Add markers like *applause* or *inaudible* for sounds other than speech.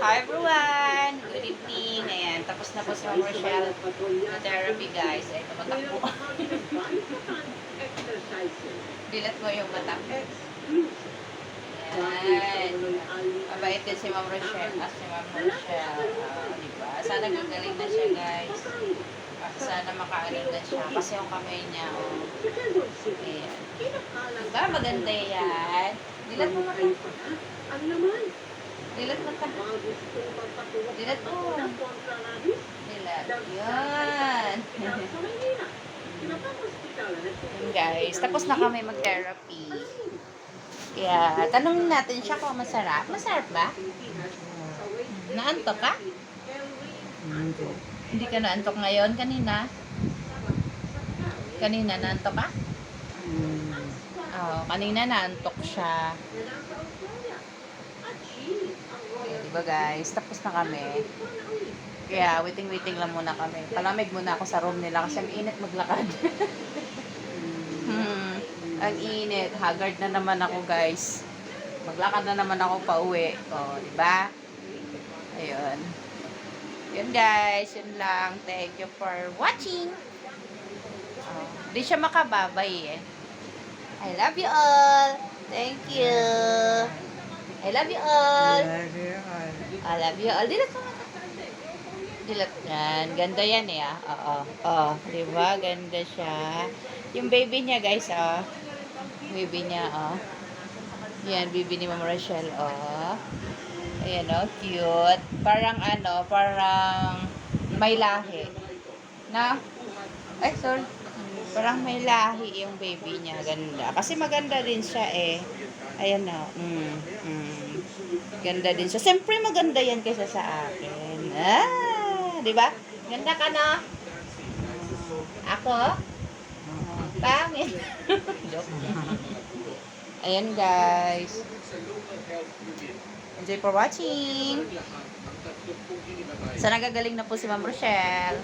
Hi everyone! Good evening. Ayan, tapos na po si Ma'am Rochelle na therapy guys. Ay, tumatakbo. *laughs* Dilat mo yung mata. Ayan. Mabait din si Ma'am Rochelle. Ah, si Ma'am Rochelle. Ah, diba? Sana gagaling na siya guys. Ah, Sana makaalam na siya. Kasi yung kamay niya, oh. Ayan. Diba? Maganda yan. Dilat mo mata. Ang naman, Dilat gustong magpatuwa Dilat kontrarabis, Dilat. Yan. Yun, guys. Tapos na kami mag-therapy. Kaya, tanongin natin siya kung masarap. Masarap ba? Naantok ka? Hindi ka naantok ngayon? Kanina? Kanina naantok ka? Oo, kanina naantok siya. Diba guys? Tapos na kami. Kaya, waiting-waiting lang muna kami. Palamig muna ako sa room nila kasi ang init maglakad. *laughs* hmm, ang init. Haggard na naman ako guys. Maglakad na naman ako pa uwi. O, di ba? Ayun. Yun guys, yun lang. Thank you for watching. Oh, di siya makababay eh. I love you all. Thank you. I love you all. I love you all. Dilat mo mata. Dilat yan. Ganda yan eh ah. Oo. Oo. Di ba? Ganda siya. Yung baby niya guys ah. Baby niya oh. Yan, baby ni Mama Rochelle oh. Ayan oh, cute. Parang ano, parang may lahi. Na? Ay, sorry. Parang may lahi yung baby niya. Ganda. Kasi maganda din siya eh. Ayan na. Mm, mm. Ganda din siya. Siyempre maganda yan kaysa sa akin. Ah, di ba? Ganda ka na. Ako? Pangit. *laughs* Ayan guys. Enjoy for watching. Sana gagaling na po si Ma'am Rochelle.